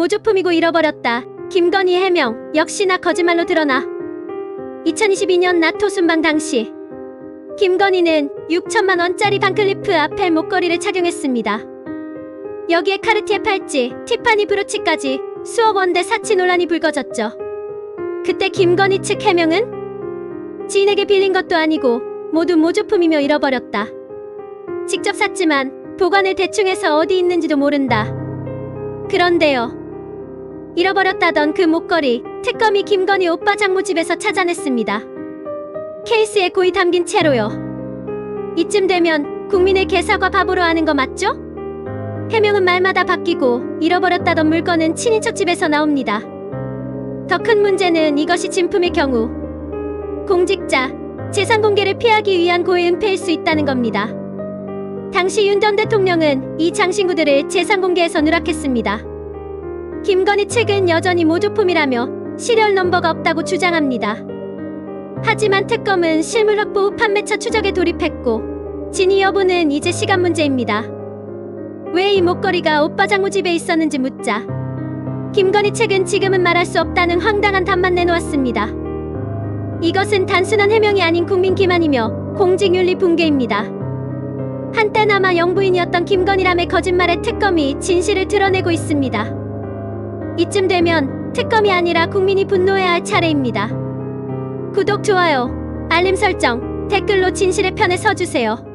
모조품이고 잃어버렸다. 김건희의 해명 역시나 거짓말로 드러나. 2022년 나토 순방 당시 김건희는 6천만 원짜리 반클리프 아펠 목걸이를 착용했습니다. 여기에 카르티에 팔찌, 티파니 브로치까지 수억 원대 사치 논란이 불거졌죠. 그때 김건희 측 해명은 지인에게 빌린 것도 아니고 모두 모조품이며 잃어버렸다. 직접 샀지만 보관을 대충 해서 어디 있는지도 모른다. 그런데요. 잃어버렸다던 그 목걸이 특검이 김건희 오빠 장모 집에서 찾아냈습니다. 케이스에 고이 담긴 채로요. 이쯤 되면 국민의 개사과 바보로 하는 거 맞죠? 해명은 말마다 바뀌고 잃어버렸다던 물건은 친인척 집에서 나옵니다. 더 큰 문제는 이것이 진품의 경우 공직자, 재산 공개를 피하기 위한 고의 은폐일 수 있다는 겁니다. 당시 윤 전 대통령은 이 장신구들을 재산 공개에서 누락했습니다. 김건희 측은 여전히 모조품이라며 시리얼 넘버가 없다고 주장합니다. 하지만 특검은 실물 확보 후 판매처 추적에 돌입했고 진위 여부는 이제 시간 문제입니다. 왜 이 목걸이가 오빠 장모 집에 있었는지 묻자 김건희 측은 지금은 말할 수 없다는 황당한 답만 내놓았습니다. 이것은 단순한 해명이 아닌 국민 기만이며 공직윤리 붕괴입니다. 한때나마 영부인이었던 김건희람의 거짓말에 특검이 진실을 드러내고 있습니다. 이쯤 되면 특검이 아니라 국민이 분노해야 할 차례입니다. 구독, 좋아요, 알림 설정, 댓글로 진실의 편에 서주세요.